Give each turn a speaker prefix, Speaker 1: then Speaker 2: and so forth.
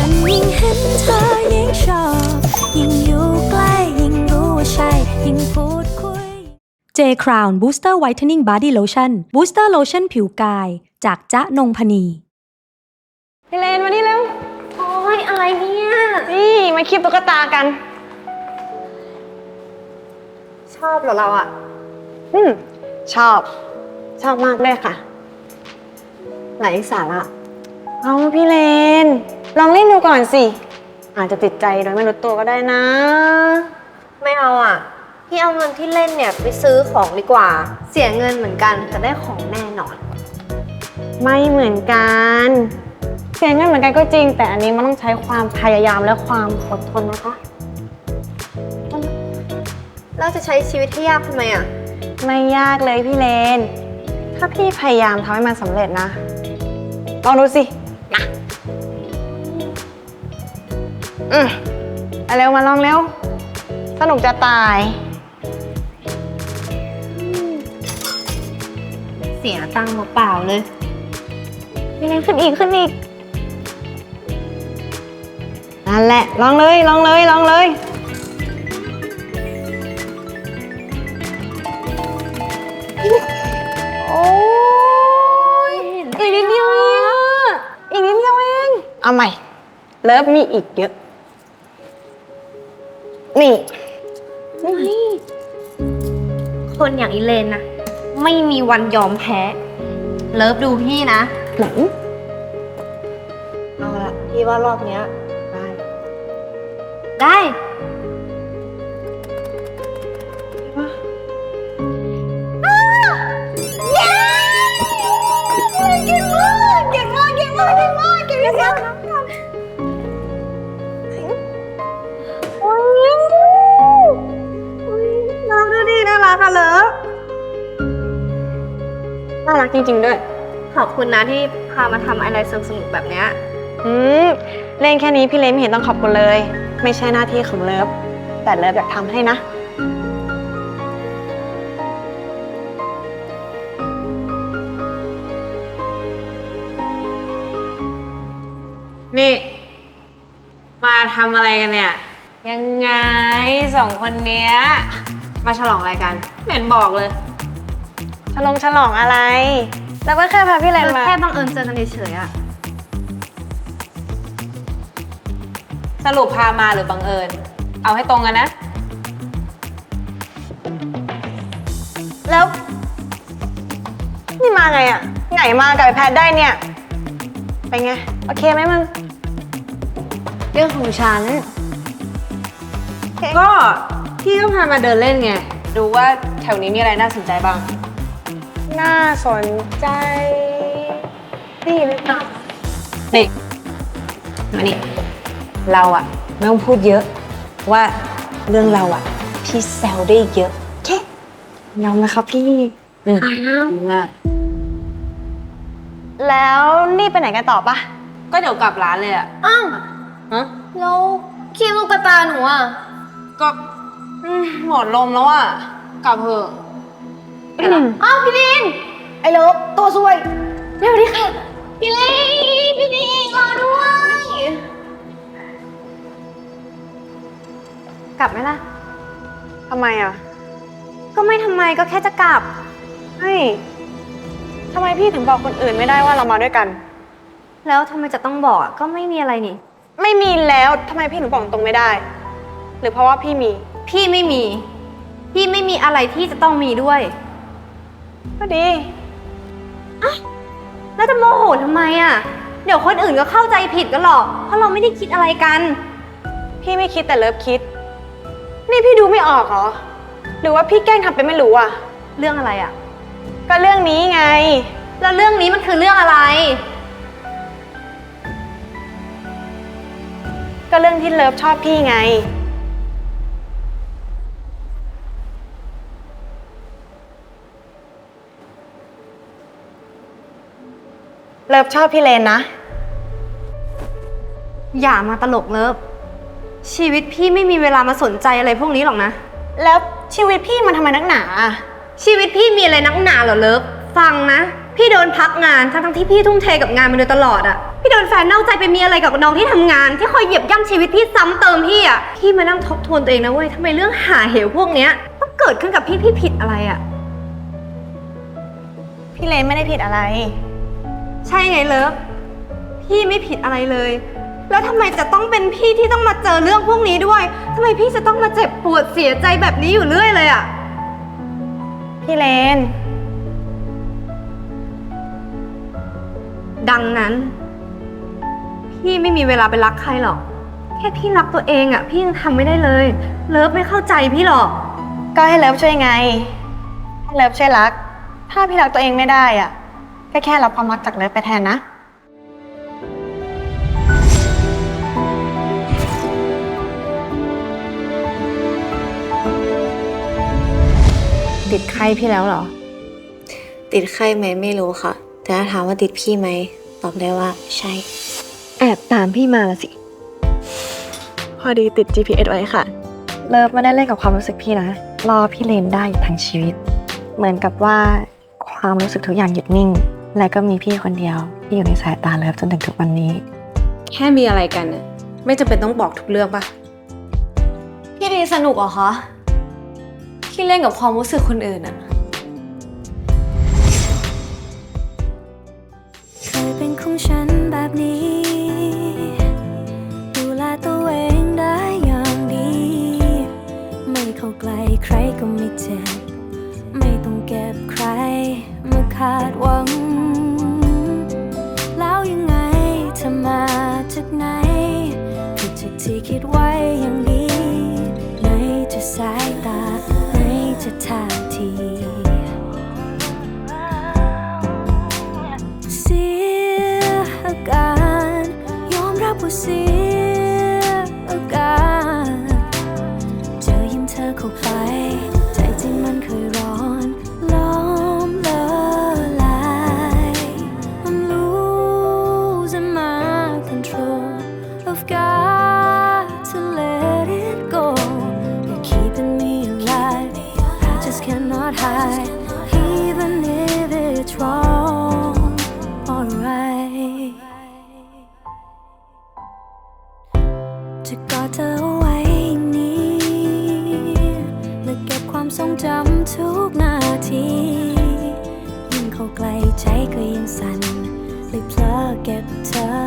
Speaker 1: ฉันยิ่งเห็นเธอยิ่งชอบ ยิ่งอยู่ใกล้ ยิ่งรู้ว่าใช่ ยิ่งพูดคุย J Crown Booster Whitening Body Lotion Booster Lotion ผิวกาย จากจ๊ะนงพนี
Speaker 2: พี่เลนมานี่เร็ว
Speaker 3: โอ้ยอะไรเนี่ย
Speaker 2: นี่มาคีบตุ๊กตากัน
Speaker 3: ชอบเหรอเราอะ
Speaker 2: อืม ชอบ ชอบมากเลยค่ะ
Speaker 3: ไหนสาระ
Speaker 2: เอาพี่เลน ลองเล่นดูก่อนสิ อาจจะติดใจโดยไม่รู้ตัวก็ได้นะ
Speaker 3: ไม่เอาอะพี่เอาเงินที่เล่นเนี่ยไปซื้อของดีกว่า เสียเงินเหมือนกันแต่ได้ของแน่นอน
Speaker 2: ไม่เหมือนกัน เสียเงินเหมือนกันก็จริง แต่อันนี้มันต้องใช้ความพยายามและความอดทนนะคะ
Speaker 3: เราจะใช้ชีวิตที่ยากทำไมอะ
Speaker 2: ไม่ยากเลยพี่เลน ถ้าพี่พยายามทำให้มันสำเร็จนะลองดูสิ อืมเอาเร็วมาลองเร็ว สนุกจะตาย
Speaker 3: เสียตังค์เปล่าๆเลย
Speaker 2: พี่เลนขึ้นอีกขึ้นอีก นั่นแหละ ลองเลย ลองเลย ลองเลย โอ้ยอีกนิดเดียวเองอะอีกนิดเดียวเอง เอาใหม่ เลิฟมีอีกเยอะ นี่
Speaker 3: คนอย่างอีเลนนะไม่มีวันยอมแพ้ เลิฟดูพี่นะ
Speaker 2: ไหน
Speaker 3: เอาละพี่ว่ารอบเนี้ย
Speaker 2: ได้
Speaker 3: ได้
Speaker 2: เก่งมากเก่งมากเก่งมากเก่งมาก จริง ๆ ด้วย
Speaker 3: ขอบคุณนะที่พามาทำอะไรสนุกๆแบบเนี้ย
Speaker 2: อืมเล่นแค่นี้พี่เลนไม่เห็นต้องขอบคุณเลย ไม่ใช่หน้าที่ของเลิฟ แต่เลิฟอยากทำให้นะ
Speaker 4: นี่ มาทำอะไรกันเนี่ย ยังไงสองคนเนี้ย มาฉลองอะไรกันไม่เห็นบอกเลย
Speaker 2: ฉลองฉลองอะไร แล้วก็แค่พาพี่เลนมา
Speaker 3: แค่บังเอิญเจอกันเฉยๆอะ
Speaker 4: สรุปพามาหรือบังเอิญ เอาให้ตรงกันนะ
Speaker 2: แล้ว นี่มาไงอะไงมากับไอ้แพทได้เนี่ย เป็นไง โอเคไหมมึง
Speaker 3: เรื่องของฉัน
Speaker 4: ก็พี่ก็พามาเดินเล่นไง ดูว่าแถวนี้มีอะไรน่าสนใจบ้าง
Speaker 2: น่าสนใจนี่หรือเปล่า
Speaker 4: นี่มานี่เราอะไม่ต้องพูดเยอะ ว่าเรื่องเราอะพี่แซวได้เยอะแค่
Speaker 2: ยอมนะครับพี่
Speaker 4: อืมง่าย
Speaker 2: แล้วนี่ไปไหนกันต่อปะ
Speaker 4: ก็เดี๋ยวกลับร้านเลยอะ
Speaker 3: อ้าว
Speaker 4: ฮะ
Speaker 3: แล้วครีมลูกกระตาหนูอะ
Speaker 4: ก็อืมหมดลมแล้วอะกลับเถอะ
Speaker 3: อ้าวพี่ลิน ไอ้เลิฟตัวสวยเร็วดิค่ะ พี่ลิน พี่ลินรอด้วย กลับไหมล่ะ
Speaker 2: ทำไมอะ
Speaker 3: ก็ไม่ทำไมก็แค่จะกลับ
Speaker 2: เฮ้ยทำไมพี่ถึงบอกคนอื่นไม่ได้ว่าเรามาด้วยกัน
Speaker 3: แล้วทำไมจะต้องบอกอะก็ไม่มีอะไรนี่
Speaker 2: ไม่มีแล้วทำไมพี่ถึงบอกตรงไม่ได้ หรือเพราะว่าพี่มี
Speaker 3: พี่ไม่มี พี่ไม่มีอะไรที่จะต้องมีด้วย
Speaker 2: ก็ดี
Speaker 3: แล้วจะโมโหทำไมอะเดี๋ยวคนอื่นก็เข้าใจผิดกันหรอก เพราะเราไม่ได้คิดอะไรกัน
Speaker 2: พี่ไม่คิดแต่เลิฟคิด นี่พี่ดูไม่ออกเหรอ หรือว่าพี่แกล้งทำเป็นไม่รู้อะ
Speaker 3: เรื่องอะไรอะ
Speaker 2: ก็เรื่องนี้ไง
Speaker 3: แล้วเรื่องนี้มันคือเรื่องอะไร
Speaker 2: ก็เรื่องที่เลิฟชอบพี่ไง ลิฟชอบพี่เลนนะ
Speaker 3: อย่ามาตลกเลิฟชีวิตพี่ไม่มีเวลามาสนใจอะไรพวกนี้หรอกนะ
Speaker 2: แล้วชีวิตพี่มันทำไมนักหนาอะ
Speaker 3: ชีวิตพี่มีอะไรนักหนาเหรอเลิฟฟังนะ พี่โดนพักงานทั้งๆที่พี่ทุ่มเทกับงานมาโดยตลอดอะพี่โดนแฟนนอกใจไปมีอะไรกับน้องที่ทำงาน ที่คอยเหยียบย่ำชีวิตพี่ซ้ำเติมพี่อะพี่มานั่งทบทวนตัวเองนะเว้ยทำไมเรื่องหาเหวพวกเนี้ยต้องเกิดขึ้นกับพี่พี่ผิดอะไรอะ
Speaker 2: พี่เลนไม่ได้ผิดอะไร
Speaker 3: ใช่ไงเลิฟ พี่ไม่ผิดอะไรเลย แล้วทำไมจะต้องเป็นพี่ที่ต้องมาเจอเรื่องพวกนี้ด้วยทำไมพี่จะต้องมาเจ็บปวดเสียใจแบบนี้อยู่เรื่อยเลยอะ
Speaker 2: พี่เลน
Speaker 3: ดังนั้น พี่ไม่มีเวลาไปรักใครหรอก แค่พี่รักตัวเองอะพี่ยังทำไม่ได้เลย เลิฟไม่เข้าใจพี่หรอก
Speaker 2: ก็ให้เลิฟช่วยไง ให้เลิฟช่วยรัก ถ้าพี่รักตัวเองไม่ได้อะ ก็แค่รับความรักจากเลิฟไปแทนนะ
Speaker 4: ติดไข้พี่แล้วเหรอ
Speaker 5: ติดไข้ไหมไม่รู้ค่ะ แต่ถ้าถามว่าติดพี่ไหม ตอบได้ว่าใช่
Speaker 2: แอบตามพี่มาละสิ พอดีติด GPS ไว้ค่ะ เลิฟไม่ได้เล่นกับความรู้สึกพี่นะ รอพี่เลนได้ทั้งชีวิต เหมือนกับว่าความรู้สึกทุกอย่างหยุดนิ่ง และก็มีพี่คนเดียวที่อยู่ในสายตาเลิฟจนถึงทุกวันนี้
Speaker 4: แค่มีอะไรกันน่ะไม่จำเป็นต้องบอกทุกเรื่องปะ
Speaker 5: พี่ดีสนุกเหรอคะที่เล่นกับความรู้สึกคนอื่นอะ
Speaker 1: เคยเป็นของฉันแบบนี้ ดูแลตัวเองได้อย่างดี ไม่เข้าใกล้ใครก็ไม่เจ็บ ไม่ต้องเก็บใครมาคาดหวัง ที่คิดไว้อย่างดีในจะสายตาในจะท่าที time.